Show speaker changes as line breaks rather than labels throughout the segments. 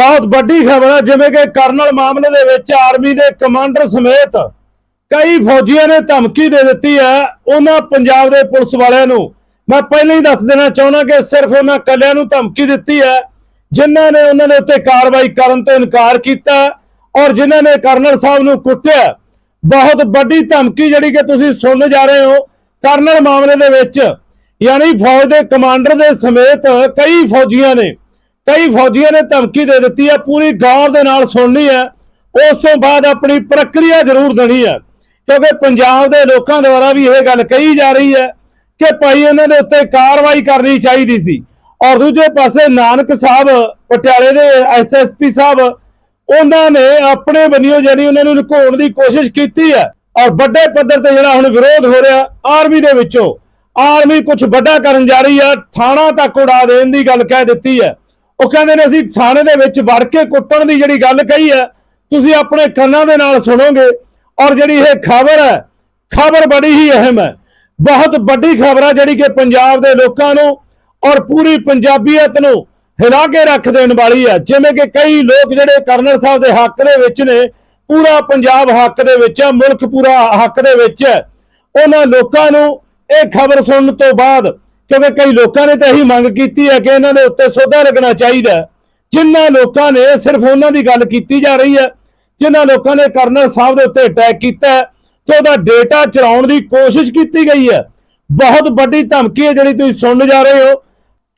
ਬਹੁਤ ਵੱਡੀ ਖਬਰ ਹੈ ਜਿਵੇਂ ਕਿ ਕਰਨਲ ਮਾਮਲੇ ਦੇ ਵਿੱਚ ਆਰਮੀ ਦੇ ਕਮਾਂਡਰ ਸਮੇਤ ਕਈ ਫੌਜੀਆਂ ਨੇ ਧਮਕੀ ਦੇ ਦਿੱਤੀ ਹੈ ਉਹਨਾਂ ਪੰਜਾਬ ਦੇ ਪੁਲਿਸ ਵਾਲਿਆਂ ਨੂੰ। ਮੈਂ ਪਹਿਲਾਂ ਹੀ ਦੱਸ ਦੇਣਾ ਚਾਹੁੰਦਾ ਕਿ ਸਿਰਫ ਉਹਨਾਂ ਕੱਲਿਆਂ ਨੂੰ ਧਮਕੀ ਦਿੱਤੀ ਹੈ, ਜਿਨ੍ਹਾਂ ਨੇ ਉਹਨਾਂ ਦੇ ਉੱਤੇ ਕਾਰਵਾਈ ਕਰਨ ਤੋਂ ਇਨਕਾਰ ਕੀਤਾ ਔਰ ਜਿਨ੍ਹਾਂ ਨੇ ਕਰਨਲ ਸਾਹਿਬ ਨੂੰ ਕੁੱਟਿਆ। ਬਹੁਤ ਵੱਡੀ ਧਮਕੀ ਜਿਹੜੀ ਕਿ ਤੁਸੀਂ ਸੁਣਨ ਜਾ ਰਹੇ ਹੋ, ਕਰਨਲ ਮਾਮਲੇ ਦੇ ਵਿੱਚ। ਯਾਨੀ ਫੌਜ ਦੇ ਕਮਾਂਡਰ ਦੇ ਸਮੇਤ ਕਈ ਫੌਜੀਆਂ ਨੇ ਕਈ ਫੌਜੀਆਂ ਨੇ ਧਮਕੀ ਦੇ ਦਿੱਤੀ ਹੈ, ਪੂਰੀ ਗੌਰ ਦੇ ਨਾਲ ਸੁਣਨੀ ਹੈ। ਉਸ ਤੋਂ ਬਾਅਦ ਆਪਣੀ ਪ੍ਰਕਿਰਿਆ ਜ਼ਰੂਰ ਦੇਣੀ ਹੈ, ਕਿਉਂਕਿ ਪੰਜਾਬ ਦੇ ਲੋਕਾਂ ਦੁਆਰਾ ਵੀ ਇਹ ਗੱਲ ਕਹੀ ਜਾ ਰਹੀ ਹੈ ਕਿ ਭਾਈ ਇਹਨਾਂ ਦੇ ਉੱਤੇ ਕਾਰਵਾਈ ਕਰਨੀ ਚਾਹੀਦੀ ਸੀ। ਔਰ ਦੂਜੇ ਪਾਸੇ ਨਾਨਕ ਸਾਹਿਬ, ਪਟਿਆਲੇ ਦੇ ਐਸਐਸਪੀ ਸਾਹਿਬ, ਉਹਨਾਂ ਨੇ ਆਪਣੇ ਬੰਨਿਓ ਜਾਨੀ ਉਹਨਾਂ ਨੂੰ ਲੁਕਾਉਣ ਦੀ ਕੋਸ਼ਿਸ਼ ਕੀਤੀ ਹੈ। ਔਰ ਵੱਡੇ ਪੱਧਰ ਤੇ ਜਿਹੜਾ ਹੁਣ ਵਿਰੋਧ ਹੋ ਰਿਹਾ, ਆਰਮੀ ਦੇ ਵਿੱਚੋਂ, ਆਰਮੀ ਕੁਝ ਵੱਡਾ ਕਰਨ ਜਾ ਰਹੀ ਹੈ, ਥਾਣਾ ਤੱਕ ਉਡਾ ਦੇਣ ਦੀ ਗੱਲ ਕਹਿ ਦਿੱਤੀ ਹੈ। ਉਹ ਕਹਿੰਦੇ ਨੇ ਅਸੀਂ ਥਾਣੇ ਦੇ ਵਿੱਚ ਵੜ ਕੇ ਕੁੱਟਣ ਦੀ ਜਿਹੜੀ ਗੱਲ ਕਹੀ ਹੈ, ਤੁਸੀਂ ਆਪਣੇ ਕੰਨਾਂ ਦੇ ਨਾਲ ਸੁਣੋਗੇ ਔਰ ਜਿਹੜੀ ਇਹ ਖਬਰ ਹੈ, ਖਬਰ ਬੜੀ ਹੀ ਅਹਿਮ ਹੈ। ਬਹੁਤ ਵੱਡੀ ਖਬਰ ਹੈ ਜਿਹੜੀ ਕਿ ਪੰਜਾਬ ਦੇ ਲੋਕਾਂ ਨੂੰ ਔਰ ਪੂਰੀ ਪੰਜਾਬੀਅਤ ਨੂੰ ਹਿਲਾ ਕੇ ਰੱਖ ਦੇਣ ਵਾਲੀ ਹੈ। ਜਿਵੇਂ ਕਿ ਕਈ ਲੋਕ ਜਿਹੜੇ ਕਰਨਲ ਸਾਹਿਬ ਦੇ ਹੱਕ ਦੇ ਵਿੱਚ ਨੇ, ਪੂਰਾ ਪੰਜਾਬ ਹੱਕ ਦੇ ਵਿੱਚ ਹੈ, ਮੁਲਕ ਪੂਰਾ ਹੱਕ ਦੇ ਵਿੱਚ ਹੈ। ਉਹਨਾਂ ਲੋਕਾਂ ਨੂੰ ਇਹ ਖਬਰ ਸੁਣਨ ਤੋਂ ਬਾਅਦ ਕਿਉਂਕਿ ਕਈ ਲੋਕਾਂ ਨੇ ਤਾਂ ਇਹੀ ਮੰਗ ਕੀਤੀ ਹੈ ਕਿ ਇਹਨਾਂ ਦੇ ਉੱਤੇ ਸੋਧਾ ਲੱਗਣਾ ਚਾਹੀਦਾ ਜਿਨ੍ਹਾਂ ਲੋਕਾਂ ਨੇ ਸਿਰਫ ਉਹਨਾਂ ਦੀ ਗੱਲ ਕੀਤੀ ਜਾ ਰਹੀ ਹੈ ਜਿਨ੍ਹਾਂ ਲੋਕਾਂ ਨੇ ਕਰਨਲ ਸਾਹਿਬ ਦੇ ਉੱਤੇ ਅਟੈਕ ਕੀਤਾ ਹੈ ਤੇ ਉਹਦਾ ਡੇਟਾ ਚਲਾਉਣ ਦੀ ਕੋਸ਼ਿਸ਼ ਕੀਤੀ ਗਈ ਹੈ। ਬਹੁਤ ਵੱਡੀ ਧਮਕੀ ਹੈ ਜਿਹੜੀ ਤੁਸੀਂ ਸੁਣਨ ਜਾ ਰਹੇ ਹੋ।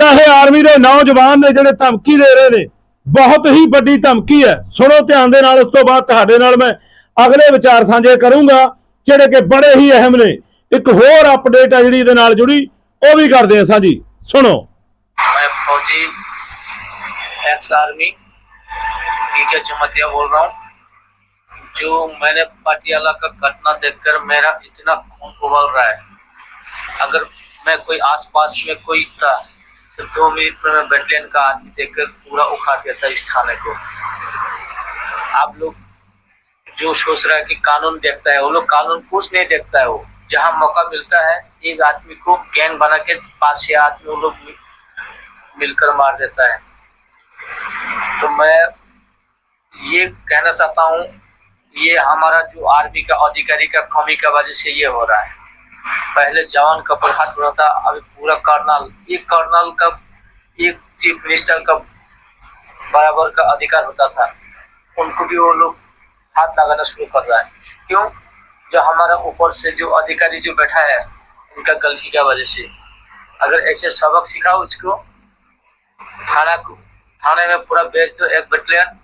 ਤਾਂ ਇਹ ਆਰਮੀ ਦੇ ਨੌਜਵਾਨ ਨੇ ਜਿਹੜੇ ਧਮਕੀ ਦੇ ਰਹੇ ਨੇ, ਬਹੁਤ ਹੀ ਵੱਡੀ ਧਮਕੀ ਹੈ। ਸੁਣੋ ਧਿਆਨ ਦੇ ਨਾਲ, ਉਸ ਤੋਂ ਬਾਅਦ ਤੁਹਾਡੇ ਨਾਲ ਮੈਂ ਅਗਲੇ ਵਿਚਾਰ ਸਾਂਝੇ ਕਰੂੰਗਾ, ਜਿਹੜੇ ਕਿ ਬੜੇ ਹੀ ਅਹਿਮ ਨੇ। ਇੱਕ ਹੋਰ ਅਪਡੇਟ ਹੈ ਜਿਹੜੀ ਇਹਦੇ ਨਾਲ ਜੁੜੀ। ਉਹ ਵੀ ਕਰਦੇ ਹਾਂ ਸਾਂਝੀ ਸੁਣੋ
मैं फौजी एक्स आर्मी के जमतिया बोल रहा हूँ जो मैंने पटियाला का घटना देखकर मेरा इतना खून उबल रहा है अगर मैं कोई आसपास में कोई था तो दो मिनट में मैं बटालियन का आदमी देखकर पूरा उखाड़ देता इस थाने को आप लोग जो सोच रहा है कि कानून देखता है वो लोग कानून कुछ नहीं देखता है वो जहाँ मौका मिलता है, एक आदमी को गैंग बना के पाँच छह आदमी लोग मिलकर मार देता है। तो मैं ये कहना चाहता हूँ, ये हमारा जो आर्मी का अधिकारी का कमी का वजह से ये हो रहा है। पहले जवान का प्रहार हो रहा था, अभी पूरा कर्नल, एक कर्नल का, एक चीफ मिनिस्टर का बराबर का अधिकार होता था। उनको भी वो लोग हाथ लगाना शुरू कर रहा है। क्यों? जो हमारा ऊपर से जो अधिकारी जो बैठा है, उनका गलती का वजह से। अगर ऐसे सबक सिखाओ उसको, थाना को, थाने में पूरा बेच दो एक बटालियन।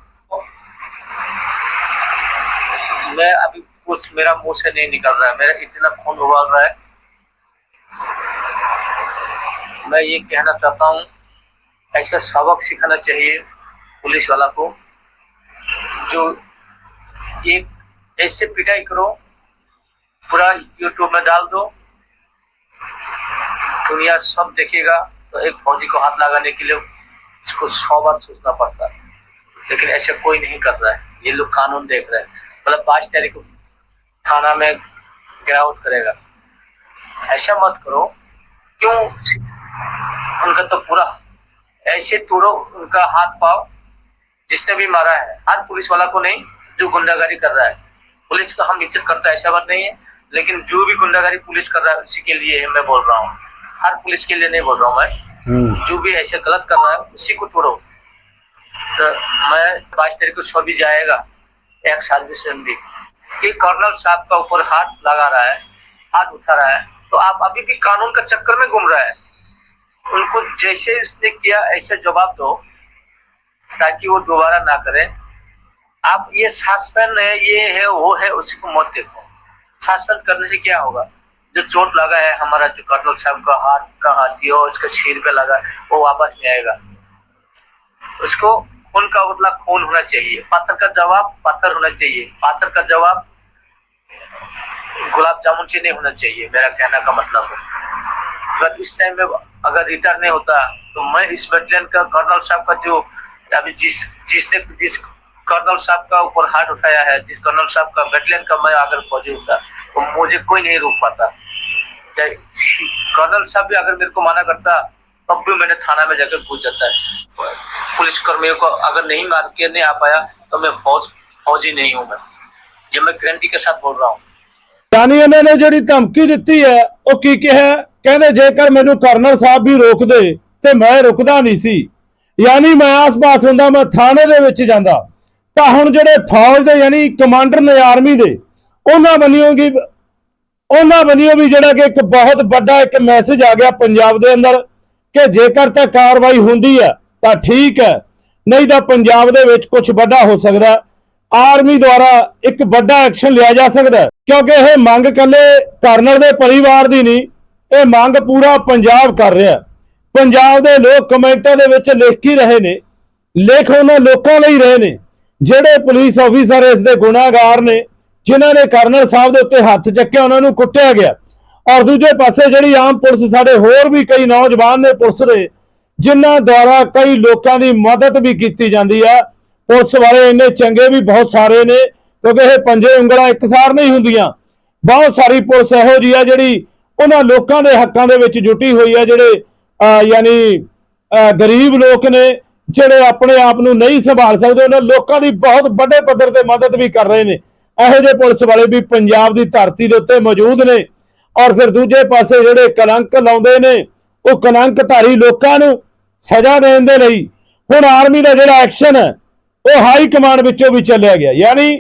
मैं अभी कुछ, मेरा मुँह से नहीं निकल रहा है, मेरा इतना खून उबाल रहा है। मैं ये कहना चाहता हूँ, ऐसा सबक सिखाना चाहिए पुलिस वाला को, जो एक, ऐसे पिटाई करो पूरा यूट्यूब में डाल दो। दुनिया सब देखेगा तो एक फौजी को हाथ लगाने के लिए इसको सौ बार सोचना पड़ता है। लेकिन ऐसे कोई नहीं कर रहा है। ये लोग कानून देख रहे हैं। मतलब पाँच तारीख को थाना में गिरावट करेगा। ऐसा मत करो। क्यों? उनका तो पूरा ऐसे तोड़ो, उनका हाथ पाओ, जिसने भी मारा है। हर पुलिस वाला को नहीं, जो गुंडागारी कर रहा है। पुलिस का हम इज़्ज़त करता है, ऐसा बात नहीं है। लेकिन जो भी गुंडागारी पुलिस कर रहा है उसी के लिए मैं बोल रहा हूँ। हर पुलिस के लिए नहीं बोल रहा हूँ मैं। जो भी ऐसे गलत कर रहा है उसी को तोड़ो। तो मैं बाईस तारीख को छवि जाएगा एक सर्विस में भी। कि कर्नल साहब का ऊपर हाथ लगा रहा है हाथ उठा रहा है तो आप अभी भी कानून का चक्कर में घूम रहा है। उनको जैसे उसने किया ऐसे जवाब दो ताकि वो दोबारा ना करे। आप ये सस्पेंड है ये है वो है उसी को मत देखो। सस्पेंड करने से क्या होगा? जो चोट लगा है, हमारा जो कर्नल साहब का हाथ, का हाथी हो उसका सिर पे लगा वो वापस नहीं आएगा। उसको खून का बदला खून होना चाहिए। पत्थर का जवाब पत्थर होना चाहिए। पत्थर का जवाब गुलाब जामुन से नहीं होना चाहिए, मेरा कहना का मतलब है। अगर इस टाइम में अगर रिटर्न नहीं होता तो मैं इस बटालियन का कर्नल साहब का जो अभी जिस, जिसने, जिस कर्नल साहब का ऊपर हाथ उठाया है जिस कर्नल साहब का बटालियन का मैं अगर फौजी होता तो मुझे कोई नहीं रोक पाता चाहे कर्नल साहब भी अगर मेरे को मना करता तब भी मैंने थाना में जाकर पूछ जाता है पुलिस कर्मियों को अगर नहीं मार के नहीं आ पाया तो मैं फौज फौजी नहीं हूं मैं ये मैं गारंटी के साथ बोल रहा हूँ
ਯਾਨੀ ਇਹਨਾਂ ਨੇ ਜਿਹੜੀ ਧਮਕੀ ਦਿੱਤੀ ਹੈ ਉਹ ਕੀ ਕਿਹਾ ਕਹਿੰਦੇ ਜੇਕਰ ਮੈਨੂੰ ਕਰਨਲ ਸਾਹਿਬ ਵੀ ਰੋਕਦੇ ਤੇ ਮੈਂ ਰੁਕਦਾ ਨਹੀਂ ਸੀ ਯਾਨੀ ਮੈਂ ਆਸ-ਪਾਸ ਹੁੰਦਾ ਮੈਂ ਥਾਣੇ ਦੇ ਵਿੱਚ ਜਾਂਦਾ ਤਾਂ ਹੁਣ ਜਿਹੜੇ ਫੌਜ ਦੇ ਯਾਨੀ ਕਮਾਂਡਰ ਨੇ ਆਰਮੀ ਦੇ, ਉਹਨਾਂ ਬੰਨਿਓ ਕੀ ਉਹਨਾਂ ਬੰਨਿਓ ਵੀ ਜਿਹੜਾ ਕਿ ਇੱਕ ਬਹੁਤ ਵੱਡਾ ਇੱਕ ਮੈਸੇਜ ਆ ਗਿਆ ਪੰਜਾਬ ਦੇ ਅੰਦਰ ਕਿ ਜੇਕਰ ਤਾਂ ਕਾਰਵਾਈ ਹੁੰਦੀ ਹੈ, ਤਾਂ ਠੀਕ ਹੈ, ਨਹੀਂ ਤਾਂ ਪੰਜਾਬ ਦੇ ਵਿੱਚ ਕੁਝ ਵੱਡਾ ਹੋ ਸਕਦਾ ਆਰਮੀ ਦੁਆਰਾ ਇੱਕ ਵੱਡਾ ਐਕਸ਼ਨ ਲਿਆ ਜਾ ਸਕਦਾ ਕਿਉਂਕਿ ਇਹ ਮੰਗ ਕੱਲੇ ਕਰਨਲ ਦੇ ਪਰਿਵਾਰ ਦੀ ਨਹੀਂ, ਇਹ ਮੰਗ ਪੂਰਾ ਪੰਜਾਬ ਕਰ ਰਿਹਾ ਪੰਜਾਬ ਦੇ ਲੋਕ ਕਮੈਂਟਾਂ ਦੇ ਵਿੱਚ ਲਿਖ ਕੀ ਰਹੇ ਨੇ, ਲੇਖ ਉਹਨਾਂ ਲੋਕਾਂ ਲਈ ਰਹੇ ਨੇ। ਜਿਹੜੇ ਪੁਲਿਸ ਅਫੀਸਰ ਇਸ ਦੇ ਗੁਨਾਹਗਾਰ ਨੇ, ਜਿਨ੍ਹਾਂ ਨੇ ਕਰਨਲ ਸਾਹਿਬ ਦੇ ਉੱਤੇ ਹੱਥ ਚੱਕਿਆ, ਉਹਨਾਂ ਨੂੰ ਕੁੱਟਿਆ ਗਿਆ। ਔਰ ਦੂਜੇ ਪਾਸੇ ਜਿਹੜੀ ਆਮ ਪੁਲਿਸ, ਸਾਡੇ ਹੋਰ ਵੀ ਕਈ ਨੌਜਵਾਨ ਨੇ ਪੁਲਿਸ ਦੇ, ਜਿਨ੍ਹਾਂ ਦੁਆਰਾ ਕਈ ਲੋਕਾਂ ਦੀ ਮਦਦ ਵੀ ਕੀਤੀ ਜਾਂਦੀ ਆ। ਪੁਲਿਸ ਵਾਲੇ ਇੰਨੇ ਚੰਗੇ ਵੀ ਬਹੁਤ ਸਾਰੇ ਨੇ, ਕਿਉਂਕਿ ਇਹ ਪੰਜੇ ਉਂਗਲਾਂ ਇੱਕਸਾਰ ਨਹੀਂ ਹੁੰਦੀਆਂ। ਬਹੁਤ ਸਾਰੀ ਪੁਲਿਸ ਇਹੋ ਜਿਹੀ ਆ ਜਿਹੜੀ ਉਹਨਾਂ ਲੋਕਾਂ ਦੇ ਹੱਕਾਂ ਦੇ ਵਿੱਚ ਜੁਟੀ ਹੋਈ ਆ, ਜਿਹੜੇ ਯਾਨੀ ਗਰੀਬ ਲੋਕ ਨੇ ਜਿਹੜੇ ਆਪਣੇ ਆਪ ਨੂੰ ਨਹੀਂ ਸੰਭਾਲ ਸਕਦੇ, ਉਹਨਾਂ ਲੋਕਾਂ ਦੀ ਬਹੁਤ ਵੱਡੇ ਪੱਧਰ ਤੇ ਮਦਦ ਵੀ ਕਰ ਰਹੇ ਨੇ। ਇਹੋ ਜਿਹੇ ਪੁਲਿਸ ਵਾਲੇ ਵੀ ਪੰਜਾਬ ਦੀ ਧਰਤੀ ਦੇ ਉੱਤੇ ਮੌਜੂਦ ਨੇ। ਔਰ ਫਿਰ ਦੂਜੇ ਪਾਸੇ ਜਿਹੜੇ ਕਲੰਕ ਲਾਉਂਦੇ ਨੇ, ਉਹ ਕਲੰਕਧਾਰੀ ਲੋਕਾਂ ਨੂੰ ਸਜ਼ਾ ਦੇਣ ਦੇ ਲਈ ਹੁਣ ਆਰਮੀ ਦਾ ਜਿਹੜਾ ਐਕਸ਼ਨ ਹੈ, ਉਹ ਹਾਈ ਕਮਾਂਡ ਵਿੱਚੋਂ ਵੀ ਚੱਲਿਆ ਗਿਆ। ਯਾਨੀ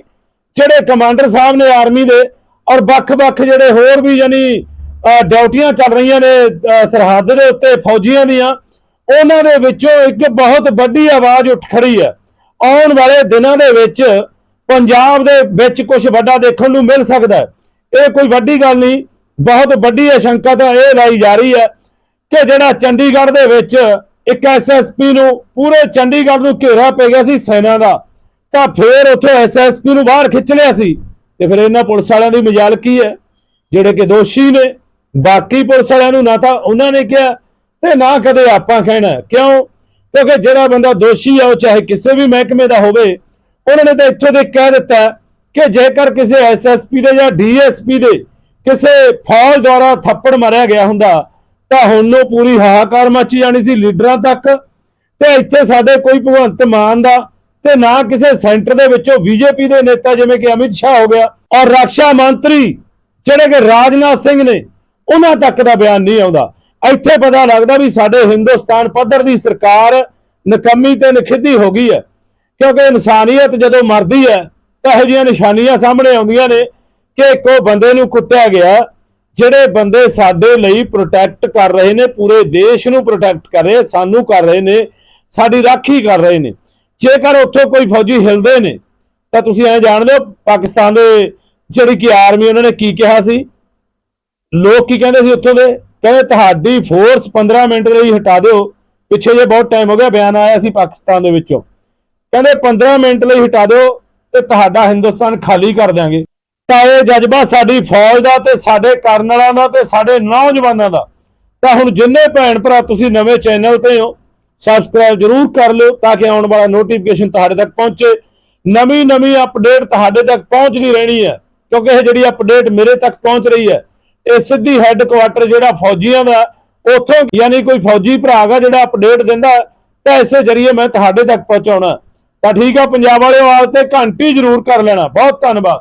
ਜਿਹੜੇ ਕਮਾਂਡਰ ਸਾਹਿਬ ਨੇ ਆਰਮੀ ਦੇ ਔਰ ਵੱਖ-ਵੱਖ ਜਿਹੜੇ ਹੋਰ ਵੀ ਯਾਨੀ ਡਿਊਟੀਆਂ ਚੱਲ ਰਹੀਆਂ ਨੇ ਸਰਹੱਦ ਦੇ ਉੱਤੇ ਫੌਜੀਆਂ ਦੀਆਂ ਉਹਨਾਂ ਦੇ ਵਿੱਚੋਂ ਇੱਕ ਬਹੁਤ ਵੱਡੀ ਆਵਾਜ਼ ਉੱਠ ਖੜੀ ਹੈ। ਆਉਣ ਵਾਲੇ ਦਿਨਾਂ ਦੇ ਵਿੱਚ ਪੰਜਾਬ ਦੇ ਵਿੱਚ ਕੁਝ ਵੱਡਾ ਦੇਖਣ ਨੂੰ ਮਿਲ ਸਕਦਾ ਹੈ। ਇਹ ਕੋਈ ਵੱਡੀ ਗੱਲ ਨਹੀਂ, ਬਹੁਤ ਵੱਡੀ ਆਸ਼ੰਕਾ ਤਾਂ ਇਹ ਲਾਈ ਜਾ ਰਹੀ ਹੈ ਕਿ ਜਿਹੜਾ ਚੰਡੀਗੜ੍ਹ ਦੇ ਵਿੱਚ ਇੱਕ ਐਸਐਸਪੀ ਨੂੰ ਪੂਰੇ ਚੰਡੀਗੜ੍ਹ ਨੂੰ ਘੇਰਾ ਪੈ ਗਿਆ ਸੀ ਸੈਨਾ ਦਾ, ਤਾਂ ਫਿਰ ਉੱਥੇ ਐਸਐਸਪੀ ਨੂੰ ਬਾਹਰ ਖਿੱਚ ਲਿਆ ਸੀ। ਤੇ ਫਿਰ ਇਹਨਾਂ ਪੁਲਿਸ ਵਾਲਿਆਂ ਦੀ ਮਜਾਲ ਕੀ ਹੈ? ਜਿਹੜੇ ਕਿ ਦੋਸ਼ੀ ਨੇ, ਬਾਕੀ ਪੁਲਿਸ ਵਾਲਿਆਂ ਨੂੰ ਨਾ ਤਾਂ ਉਹਨਾਂ ਨੇ ਕਿਹਾ ਤੇ ਨਾ ਕਦੇ ਆਪਾਂ ਕਹਿਣਾ। ਕਿਉਂ? ਕਿਉਂਕਿ ਜਿਹੜਾ ਬੰਦਾ ਦੋਸ਼ੀ ਆ, ਉਹ ਚਾਹੇ ਕਿਸੇ ਵੀ ਮਹਿਕਮੇ ਦਾ ਹੋਵੇ, ਉਹਨਾਂ ਨੇ ਤਾਂ ਇੱਥੋਂ ਦੇ ਕਹਿ ਦਿੱਤਾ ਕਿ ਜੇਕਰ ਕਿਸੇ ਐਸਐਸਪੀ ਦੇ ਜਾਂ ਡੀਐਸਪੀ ਦੇ ਕਿਸੇ ਫੌਜ ਦੁਆਰਾ ਥੱਪੜ ਮਾਰਿਆ ਗਿਆ ਹੁੰਦਾ, ਤਾਂ ਹੁਣ ਉਹ ਪੂਰੀ ਹਾਹਾਕਾਰ ਮੱਚੀ ਜਾਣੀ ਸੀ ਲੀਡਰਾਂ ਤੱਕ। ਤੇ ਇੱਥੇ ਸਾਡੇ ਕੋਈ ਭਗਵੰਤ ਮਾਨ ਦਾ ਤੇ ਨਾ ਕਿਸੇ ਸੈਂਟਰ ਦੇ ਵਿੱਚੋਂ ਬੀਜੇਪੀ ਦੇ ਨੇਤਾ ਜਿਵੇਂ ਕਿ ਅਮਿਤ ਸ਼ਾਹ ਹੋ ਗਿਆ ਔਰ ਰੱਖਿਆ ਮੰਤਰੀ ਜਿਹੜੇ ਕਿ ਰਾਜਨਾਥ ਸਿੰਘ ਨੇ, ਉਹਨਾਂ ਤੱਕ ਦਾ ਬਿਆਨ ਨਹੀਂ ਆਉਂਦਾ। ਇੱਥੇ ਪਤਾ ਲੱਗਦਾ ਵੀ ਸਾਡੇ ਹਿੰਦੁਸਤਾਨ ਪੱਧਰ ਦੀ ਸਰਕਾਰ ਨਕੰਮੀ ਤੇ ਨਖਿੱਧੀ ਹੋ ਗਈ ਹੈ। ਕਿਉਂਕਿ ਇਨਸਾਨੀਅਤ ਜਦੋਂ ਮਰਦੀ ਹੈ, ਤਾਂ ਇਹੋ ਜਿਹੀਆਂ ਨਿਸ਼ਾਨੀਆਂ ਸਾਹਮਣੇ ਆਉਂਦੀਆਂ ਨੇ ਕਿ ਇੱਕੋ ਬੰਦੇ ਨੂੰ ਕੁੱਟਿਆ ਗਿਆ, ਜਿਹੜੇ ਬੰਦੇ ਸਾਡੇ ਲਈ ਪ੍ਰੋਟੈਕਟ ਕਰ ਰਹੇ ਨੇ, ਪੂਰੇ ਦੇਸ਼ ਨੂੰ ਪ੍ਰੋਟੈਕਟ ਕਰ ਰਹੇ, ਸਾਨੂੰ ਕਰ ਰਹੇ ਨੇ, ਸਾਡੀ ਰਾਖੀ ਕਰ ਰਹੇ ਨੇ। ਜੇਕਰ ਉੱਥੋਂ ਕੋਈ ਫੌਜੀ ਹਿਲਦੇ ਨੇ, ਤਾਂ ਤੁਸੀਂ ਐਂ ਜਾਣਦੇ ਹੋ, ਪਾਕਿਸਤਾਨ ਦੇ ਜਿਹੜੀ ਕਿ ਆਰਮੀ ਉਹਨਾਂ ਨੇ ਕੀ ਕਿਹਾ ਸੀ? ਲੋਕ ਕੀ ਕਹਿੰਦੇ ਸੀ ਉੱਥੋਂ ਦੇ? ਕਹਿੰਦੇ ਤੁਹਾਡੀ ਫੋਰਸ 15 ਮਿੰਟ ਲਈ ਹਟਾ ਦਿਓ। ਪਿੱਛੇ ਜੇ ਬਹੁਤ ਟਾਈਮ ਹੋ ਗਿਆ, ਬਿਆਨ ਆਇਆ ਸੀ ਪਾਕਿਸਤਾਨ ਦੇ ਵਿੱਚੋਂ। ਕਹਿੰਦੇ 15 ਮਿੰਟ ਲਈ ਹਟਾ ਦਿਓ ਤੇ ਤੁਹਾਡਾ ਹਿੰਦੁਸਤਾਨ ਖਾਲੀ ਕਰ ਦਿਆਂਗੇ। ਤਾਂ ਇਹ ਜਜ਼ਬਾ ਸਾਡੀ ਫੌਜ ਦਾ ਤੇ ਸਾਡੇ ਕਰਨ ਵਾਲਿਆਂ ਦਾ ਤੇ ਸਾਡੇ ਨੌਜਵਾਨਾਂ ਦਾ। ਤਾਂ ਹੁਣ ਜਿੰਨੇ ਭੈਣ ਭਰਾ ਤੁਸੀਂ ਨਵੇਂ ਚੈਨਲ ਤੇ ਹੋ ਸਬਸਕ੍ਰਾਈਬ ਜਰੂਰ ਕਰ ਲਿਓ ਤਾਂ ਕਿ ਆਉਣ ਵਾਲਾ ਨੋਟੀਫਿਕੇਸ਼ਨ ਤੁਹਾਡੇ ਤੱਕ ਪਹੁੰਚੇ। ਨਵੀਂ ਨਵੀਂ ਅਪਡੇਟ ਤੁਹਾਡੇ ਤੱਕ ਪਹੁੰਚਦੀ ਰਹਿਣੀ ਹੈ, ਕਿਉਂਕਿ ਇਹ ਜਿਹੜੀ ਅਪਡੇਟ ਮੇਰੇ ਤੱਕ ਪਹੁੰਚ ਰਹੀ ਹੈ ਇਹ ਸਿੱਧੀ ਹੈੱਡਕੁਆਟਰ ਜਿਹੜਾ ਫੌਜੀਆਂ ਦਾ, ਉੱਥੋਂ ਯਾਨੀ ਕੋਈ ਫੌਜੀ ਭਰਾ ਜਿਹੜਾ ਅਪਡੇਟ ਦਿੰਦਾ, ਤਾਂ ਇਸੇ ਜਰੀਏ ਮੈਂ ਤੁਹਾਡੇ ਤੱਕ ਪਹੁੰਚਾਉਣਾ। ਤਾਂ ਠੀਕ ਆ, ਪੰਜਾਬ ਵਾਲਿਓ, ਆਪ ਤੇ ਘੰਟੀ ਜ਼ਰੂਰ ਕਰ ਲੈਣਾ। ਬਹੁਤ ਧੰਨਵਾਦ।